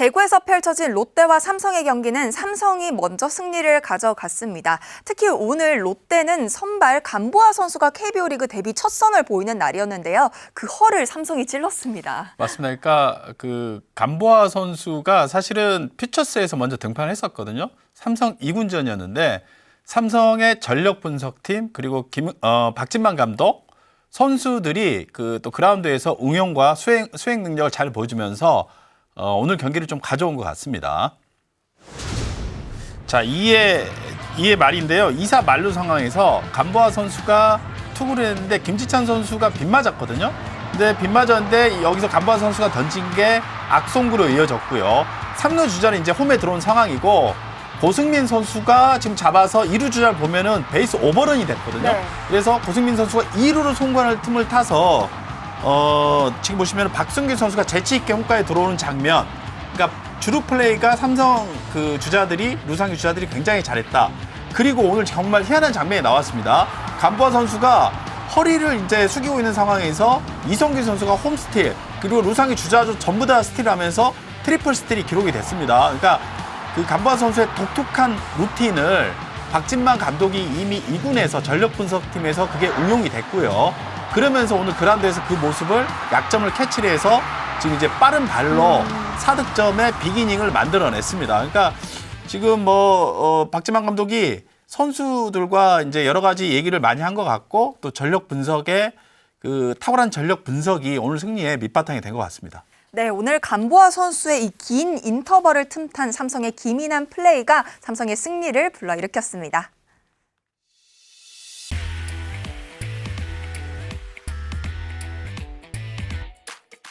대구에서 펼쳐진 롯데와 삼성의 경기는 삼성이 먼저 승리를 가져갔습니다. 특히 오늘 롯데는 선발 간보아 선수가 KBO 리그 데뷔 첫 선을 보이는 날이었는데요. 그 허를 삼성이 찔렀습니다. 맞습니다. 그러니까 그 감보아 선수가 사실은 퓨처스에서 먼저 등판을 했었거든요. 삼성 2군전이었는데 삼성의 전력 분석팀 그리고 김, 어, 박진만 감독 선수들이 그 또 그라운드에서 응용과 수행, 수행 능력을 잘 보여주면서 어, 오늘 경기를 좀 가져온 것 같습니다. 자, 이에 이에 말인데요. 2사 만루 상황에서 간보아 선수가 투구를 했는데 김지찬 선수가 빗 맞았거든요. 근데 빗 맞았는데 여기서 간보아 선수가 던진 게 악송구로 이어졌고요. 3루 주자는 이제 홈에 들어온 상황이고 고승민 선수가 지금 잡아서 2루 주자를 보면은 베이스 오버런이 됐거든요. 네. 그래서 고승민 선수가 2루로 송구할 틈을 타서 어, 지금 보시면 박승규 선수가 재치 있게 홈가에 들어오는 장면. 그러니까 주루 플레이가 삼성 그 주자들이 루상의 주자들이 굉장히 잘했다. 그리고 오늘 정말 희한한 장면이 나왔습니다. 간보아 선수가 허리를 이제 숙이고 있는 상황에서 이성규 선수가 홈스틸 그리고 루상의 주자도 전부 다 스틸하면서 트리플 스틸이 기록이 됐습니다. 그러니까 그 간보아 선수의 독특한 루틴을 박진만 감독이 이미 2군에서 전력 분석팀에서 그게 응용이 됐고요. 그러면서 오늘 그라운드에서 그 모습을 약점을 캐치를 해서 지금 이제 빠른 발로 사득점의 비기닝을 만들어냈습니다. 그러니까 지금 뭐 어, 박진만 감독이 선수들과 이제 여러 가지 얘기를 많이 한 것 같고 또 전력 분석에 그 탁월한 전력 분석이 오늘 승리의 밑바탕이 된 것 같습니다. 네, 오늘 간보아 선수의 이 긴 인터벌을 틈탄 삼성의 기민한 플레이가 삼성의 승리를 불러일으켰습니다.